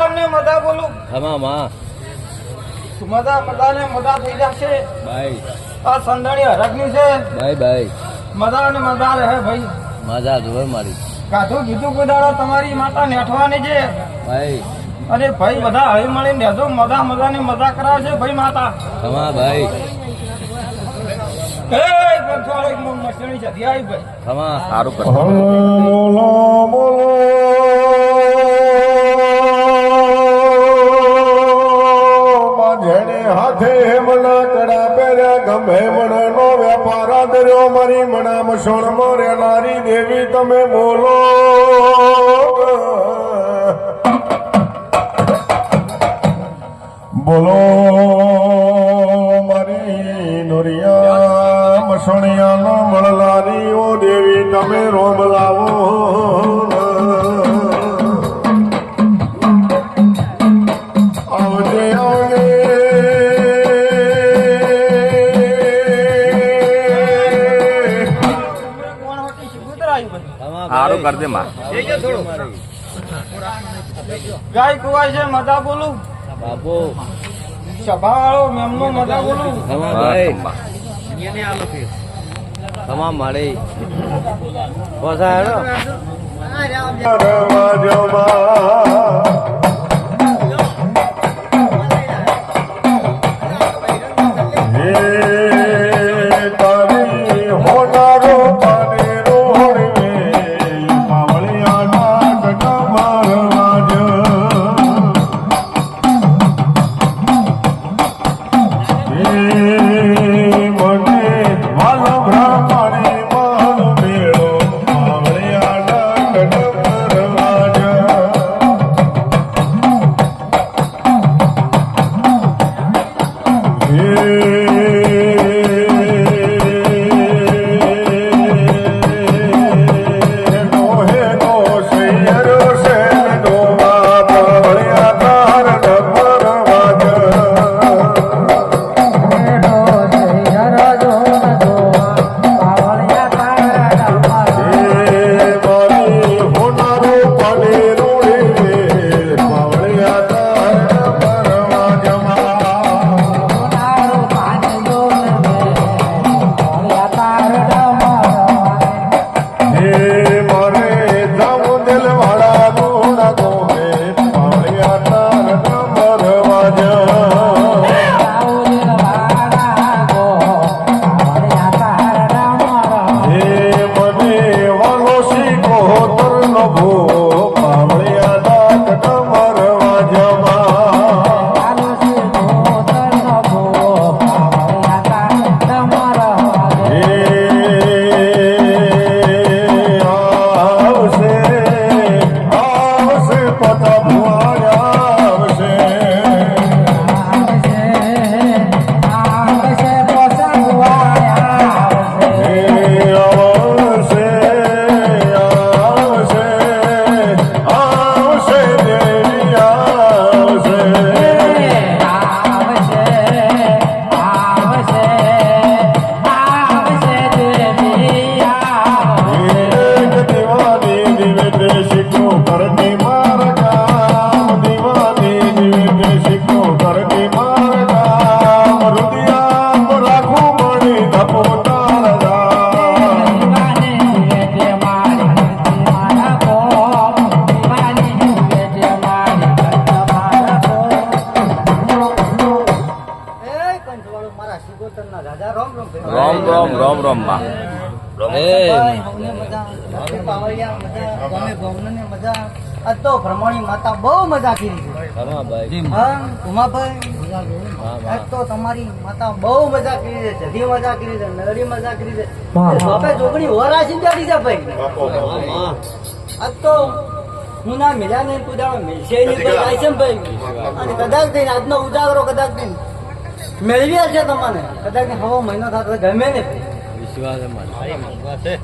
કરી દે. મજા બોલું. હમા માં. મજા મજાને મજા થઈ જશે. ભાઈ આ સંદાણી હરકની છે. ભાઈ ભાઈ મજા અને મજા રહે ભાઈ. મજા જોવે મારી. કાધું કીધું કુદાડો તમારી માતા નેઠવાની છે. ભાઈ અરે ભાઈ બધા હળી મળીને રહેજો મજા ને મજા કરાવે છે ભાઈ માતા. હમા ભાઈ એ પંચવાળો એક મસણી જતી આવી ભાઈ. હમા સારું કરી બોલો બોલો. બોલો મારી નુરિયા મસણિયાનો મળલારી ઓ દેવી તમે રોમ લાવો. સારું કરી દે માં. ગાય કુવાય છે મજા બોલું. બાપુ. સભાળો મેમનો મજા બોલું. તમામ ભાઈ. બસ. હમા હેડો પોસાય દરવાજોમાં હે આ તો ભ્રમણી માતા બહુ મજા કરી છે. ભાઈ. હા ઉમાભાઈ. તો તમારી માતા બહુ મજા કરી છે જધી મજા કરી છે નરડી મજા કરી છે. બાપે જોગણી હોરા સિંજાડી છે ભાઈ. આજ તો હું ના મિલ્યા ને કુદાડો મિલશે નહીં ભાઈ જાય છે ભાઈ. અને કદાચ થઈને આજનો ઉજાગરો કદાચ થઈને હશે છે તમને. કદાચ ને હવો મહિનો થતો ગમે ને વિશ્વાસ મારી.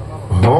તો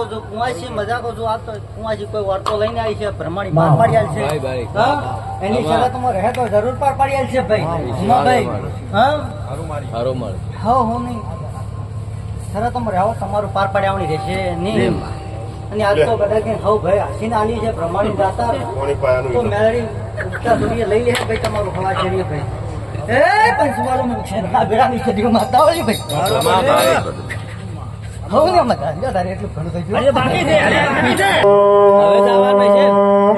મજાકો છું કુંવાસી મજાકો છો. આ તો કુંવાસી કોઈ વાર્તો લઈને આવી છે ભ્રમણી પાર પાડી છે. ભાઈ, ભાઈ. હા? એની શરતમાં રહે તો જરૂર પાર પાડી છે ભાઈ. હા હારો મળે હા? હું નહીં. શરતમાં રહેવો તમારું પાર પાડ્યાવણી રહેશે નહીં? અને આજ તો બધા કે હવ ભાઈ હસીને આની છે ભ્રમણી દાતા તો મેળવી ઉગતા દુનિયા લઈ લે ભાઈ તમારું હવા શરીર ભાઈ. એ પંચવાળો માં છે ના બેરાની સદીઓ માતા હોય ભાઈ. મારી હવ ને મજા જો તારે એટલું ઘણું થઈ ગયું. બાકી છે હવે જવાનું છે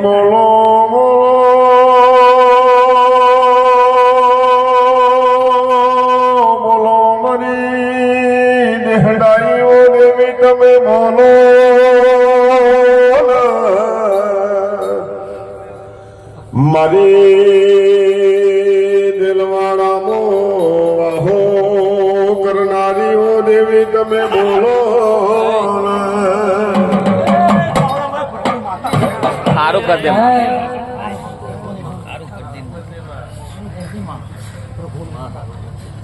બોલો બોલો બોલો મરી દેહડાઈઓ દેવી તમે બોલો મારી દેવી તમે બોલો સારું કરી દે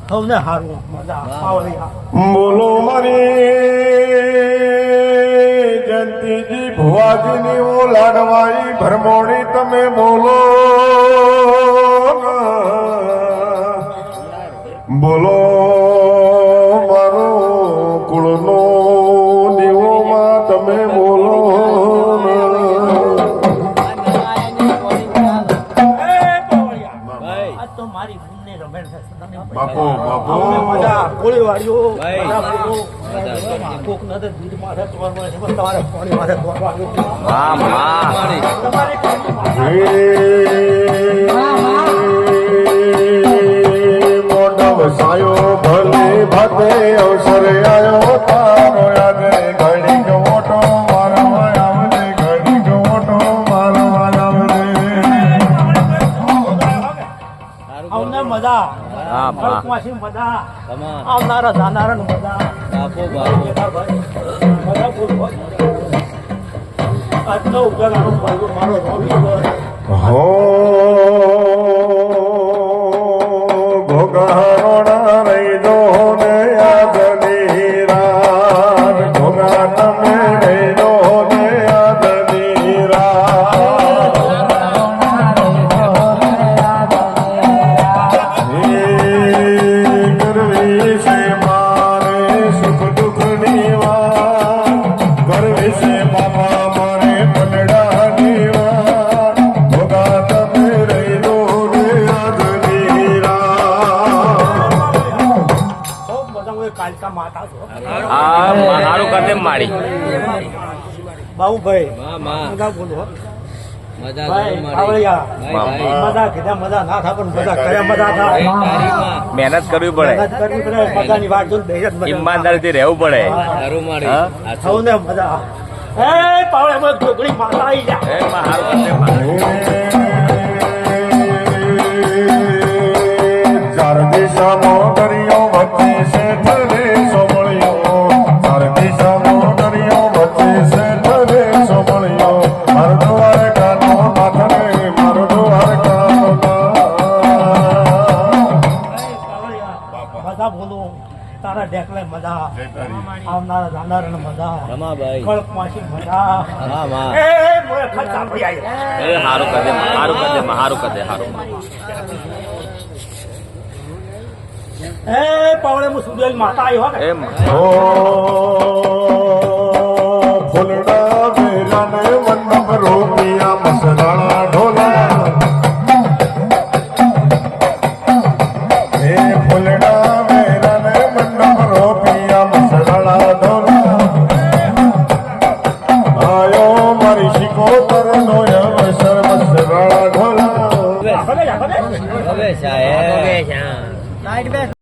સૌને હારું. મજા આવે. બોલો મારી જયંતિજી ભુવાજીની હું લાડવાઈ ભરમોણી તમે બોલો બાપો બાપો મજા કોળી વાળીઓ કોક તમારે પાણી મારે તોડવાનું છે. હા માં મારી તમારે કાંઈ મારે. મોઢો વસાયો ભલે ભાતે અવસર આયો ખડકવાસી મજા તમા. આવનારા જાનારા મજા બાપો બાપો. મજા બોલો મારો મારો રોવી હો. પણ મજા કર્યા મજા ભાઈ, થાય તારી માં મહેનત કરવી પડે. મજા. ઈમાનદારીથી રહેવું પડે. મારી? આ સૌને મજા. એ પાવળે માતા આવી જા. જાનારા મજા. રમા કળક માસી મજા. હા માં એ મોય ખર્ચા પડી એ સારું કરી દે માં સારું કરી દે માં સારું કરી દે સારું એ પાવળે હું સુદેલ માતા આવ્યો કે. એ માં ઓ ફૂલડા